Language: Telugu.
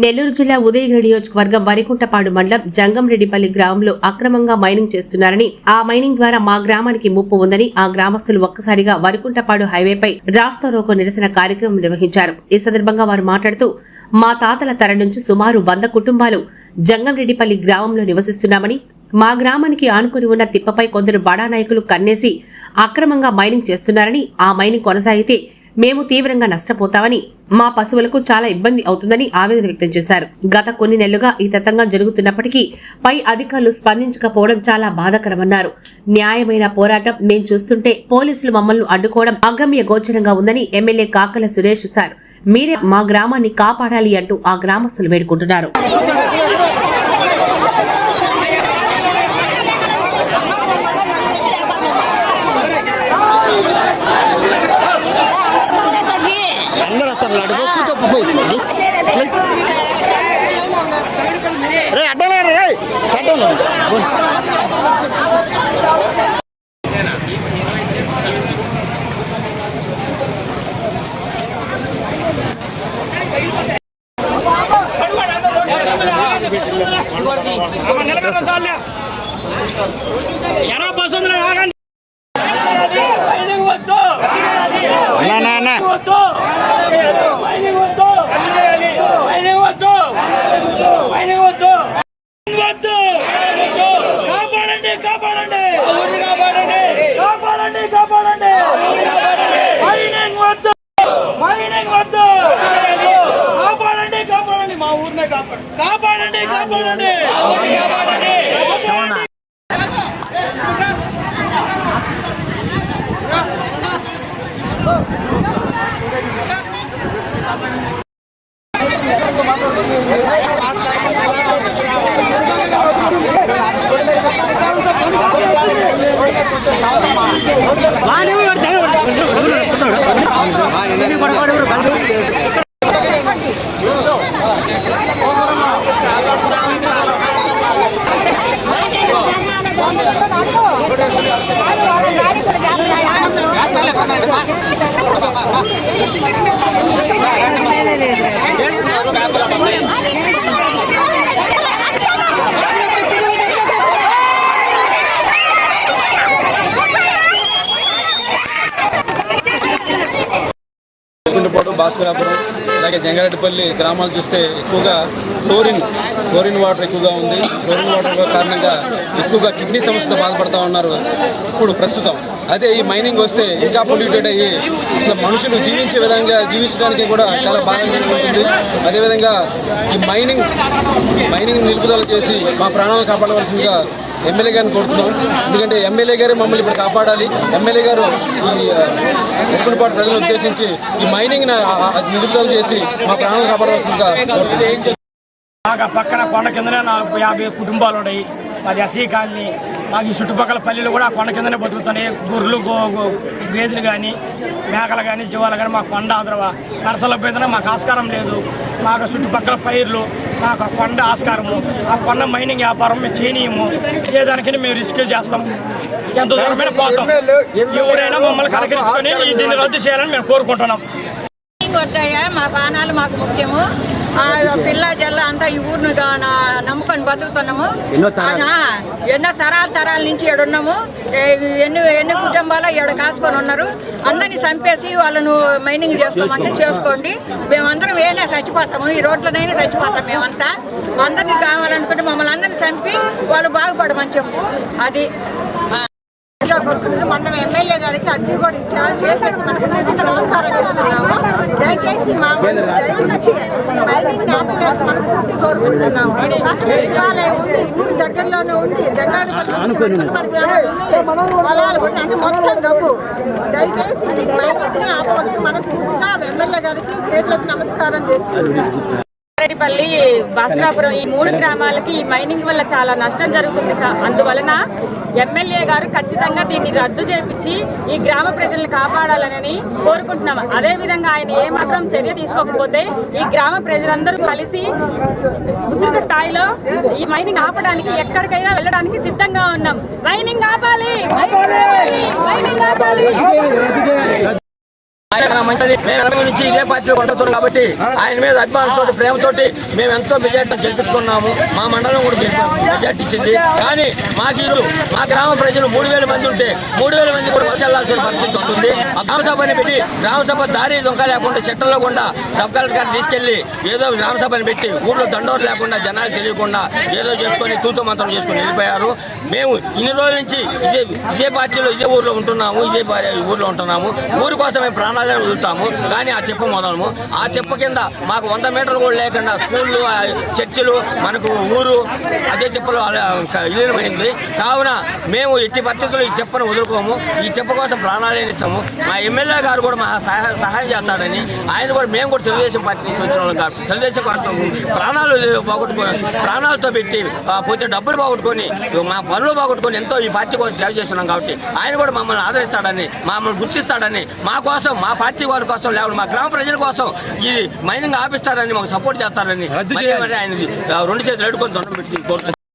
నెల్లూరు జిల్లా ఉదయగిరి నియోజకవర్గం వరికుంటపాడు మండలం జంగంరెడ్డిపల్లి గ్రామంలో అక్రమంగా మైనింగ్ చేస్తున్నారని ఆ మైనింగ్ ద్వారా మా గ్రామానికి ముప్పు ఉందని ఆ గ్రామస్తులు ఒక్కసారిగా వరికుంటపాడు హైవేపై రాస్తా రోకో నిరసన కార్యక్రమం నిర్వహించారు. ఈ సందర్భంగా వారు మాట్లాడుతూ మా తాతల తరం నుంచి సుమారు వంద కుటుంబాలు జంగంరెడ్డిపల్లి గ్రామంలో నివసిస్తున్నామని మా గ్రామానికి ఆనుకుని ఉన్న తిప్పపై కొందరు బడా నాయకులు కన్నేసి అక్రమంగా మైనింగ్ చేస్తున్నారని ఆ మైనింగ్ కొనసాగితే మేము తీవ్రంగా నష్టపోతామని మా పశువులకు చాలా ఇబ్బంది అవుతుందని ఆవేదన వ్యక్తం చేశారు. గత కొన్ని నెలలుగా ఈ తతంగం జరుగుతున్నప్పటికీ పై అధికారులు స్పందించకపోవడం చాలా బాధాకరమన్నారు. న్యాయమైన పోరాటం మేం చూస్తుంటే పోలీసులు మమ్మల్ని అడ్డుకోవడం అగమ్య గోచరంగా ఉందని ఎమ్మెల్యే కాకల సురేష్ సార్. మీరే మా గ్రామాన్ని కాపాడాలి అంటూ ఆ గ్రామస్తులు వేడుకుంటున్నారు. రే అడ్డలేరు రే ఎరా బస్ ఉంది ఆగండి వద్దు வாடகை ஒரு தகவல் భాస్కరాపురం అలాగే జంగారెడ్డిపల్లి గ్రామాలు చూస్తే ఎక్కువగా క్లోరిన్ క్లోరిన్ వాటర్ ఎక్కువగా ఉంది. క్లోరిన్ వాటర్ కారణంగా ఎక్కువగా కిడ్నీ సమస్యతో బాధపడుతూ ఉన్నారు ఇప్పుడు ప్రస్తుతం. అదే ఈ మైనింగ్ వస్తే ఇంకా పొల్యూటెడ్ అయ్యి అసలు మనుషులు జీవించే విధంగా జీవించడానికి కూడా చాలా బాధగా ఉంటుంది అదేవిధంగా ఈ మైనింగ్ మైనింగ్ నిలుపుదల చేసి మా ప్రాణాలను కాపాడవలసిందిగా ఎమ్మెల్యే గారిని కోరుతున్నాం. ఎందుకంటే ఎమ్మెల్యే గారే మమ్మల్ని ఇప్పుడు కాపాడాలి. ఎమ్మెల్యే గారు ఈ ఎప్పుడుపాటు ప్రజలు ఉద్దేశించి ఈ మైనింగ్ నిలుపుదల చేసి మా ప్రాణాలు కాపాడవలసిందిగా నాకు ఆ పక్కన కొండ కిందనే నాకు యాభై కుటుంబాలు ఉన్నాయి. మాది ఎస్సీ కాలనీ. మాకు ఈ చుట్టుపక్కల పల్లెలు కూడా ఆ కొండ కిందనే బతుకుతున్నాయి. గుర్రులు గేదెలు కానీ మేకలు కానీ జీవాలు కానీ మా కొండ ఆదరవ నరసల పేదన మాకు ఆస్కారం లేదు. మాకు చుట్టుపక్కల పైర్లు మాకు ఆ కొండ ఆస్కారము ఆ కొండ మైనింగ్ వ్యాపారం మేము చేయనీయము ఏ దానికైనా మేము రిస్క్ చేస్తాం. ఎంత దూరమైనా పోతాం. ఎవరైనా మమ్మల్ని కలకరించుకొని దీన్ని రద్దు చేయాలని మేము కోరుకుంటున్నాం. వద్దయ్యా మా ప్రాణాలు మాకు ముఖ్యము. పిల్ల జల్ల అంతా ఈ ఊరిని నమ్ముకొని బతుకుతున్నాము. ఎన్నో తరాల? తరాల నుంచి ఏ, ఎన్ని ఎన్ని కుటుంబాలు ఇక్కడ కాసుకొని ఉన్నారు. అందరినీ చంపేసి వాళ్ళను మైనింగ్ చేసుకోమంటే చేసుకోండి. మేమందరం ఏనే చచ్చిపోతాము ఈ రోడ్లనైనా చచ్చిపోతాం మేమంతా. అందరినీ కావాలనుకుంటే మమ్మల్ని అందరినీ చంపి వాళ్ళు బాగుపడమని చెప్పు. అది కొడుకుంటే మనం ఎమ్మెల్యే గారికి అర్జీ కూడా ఇచ్చాము చేకట్టి మనకు పూర్తిగా నమస్కారం చేస్తున్నాము. దయచేసి మా ముందు దయచేసి మైనింగ్ ఆపేయాల్సి మనస్ఫూర్తి కోరుకుంటున్నాము. అక్కడే శివాలయం ఉంది ఊరి దగ్గరలోనే ఉంది జంగాడిపల్లి వెనుకబడి గ్రామాలు ఉన్నాయి. పొలాలు కూడా అన్ని మొత్తం గబ్బు దయచేసి ఈ మైనింగ్ని ఆపవలసి మనస్ఫూర్తిగా ఎమ్మెల్యే గారికి చేతులకు నమస్కారం చేస్తున్నాము. రెడ్డిపల్లి భాస్కరాపురం ఈ మూడు గ్రామాలకి ఈ మైనింగ్ వల్ల చాలా నష్టం జరుగుతుంది అందువలన ఎమ్మెల్యే గారు ఖచ్చితంగా దీన్ని రద్దు చేపించి ఈ గ్రామ ప్రజల్ని కాపాడాలని కోరుకుంటున్నాం. అదేవిధంగా ఆయన ఏమాత్రం చర్య తీసుకోకపోతే ఈ గ్రామ ప్రజలందరూ కలిసి ఉధృత స్థాయిలో ఈ మైనింగ్ ఆపడానికి ఎక్కడికైనా వెళ్ళడానికి సిద్ధంగా ఉన్నాం. మైనింగ్ ఆపాలి! మైనింగ్ ఆపాలి! మైనింగ్ ఆపాలి! ఆయన మంచిది మేము ఎనభై నుంచి ఇదే పార్టీలో కొట్టుతున్నాం కాబట్టి ఆయన మీద అభిమానంతో ప్రేమతోటి మేము ఎంతో మెజార్టీ గెలిపించుకున్నాము. మా మండలం కూడా మెజార్టీ ఇచ్చింది. కానీ మాకు ఈరోజు మా గ్రామ ప్రజలు మూడు వేల మంది ఉంటే మూడు వేల మంది కూడా బస్సు వెళ్ళాల్సిన పరిస్థితి ఉంటుంది. ఆ గ్రామ సభని పెట్టి గ్రామ సభ దారి దొంగ లేకుండా చెట్టల్లో కూడా సబ్ కలెక్టర్ గారిని తీసుకెళ్ళి ఏదో గ్రామ సభని పెట్టి ఊళ్ళో దండోరు లేకుండా జనాలు తెలియకుండా ఏదో చేసుకొని తూతు మంత్రం చేసుకొని వెళ్ళిపోయారు. మేము ఇన్ని రోజుల నుంచి ఇదే ఇదే పార్టీలో ఇదే ఊర్లో ఉంటున్నాము ఇదే ఊర్లో ఉంటున్నాము. ఊరి కోసం మేము ప్రాణాలను వదులుతాము కానీ ఆ చెప్పు మొదలము. ఆ చెప్పు కింద మాకు వంద మీటర్లు కూడా లేకుండా స్కూళ్ళు చర్చిలు మనకు ఊరు అదే చెప్పులు విలీనమైంది కావున మేము ఎట్టి పరిస్థితుల్లో ఈ చెప్పను వదులుకోము. ఈ చెప్పు కోసం ప్రాణాలే ఇస్తాము. మా ఎమ్మెల్యే గారు కూడా మా సహాయ సహాయం చేస్తాడని ఆయన కూడా మేము కూడా తెలుగుదేశం పార్టీ నుంచి వచ్చిన వాళ్ళు కాబట్టి తెలుగుదేశం కోసం ప్రాణాలు పోగొట్టుకొని ప్రాణాలతో పెట్టి పోతే డబ్బులు పోగొట్టుకొని మా పనులు పోగొట్టుకొని ఎంతో ఈ పార్టీ కోసం సేవ చేస్తున్నాం కాబట్టి ఆయన కూడా మమ్మల్ని ఆదరిస్తాడని మమ్మల్ని గుర్తిస్తాడని మా కోసం మా పార్టీ వారి కోసం లేకపోతే మా గ్రామ ప్రజల కోసం ఇది మైనింగ్ ఆపిస్తారని మాకు సపోర్ట్ చేస్తారని ఆయన రెండు చేతులు ఎడుకొని దండం పెట్టి కోరుతున్నాం.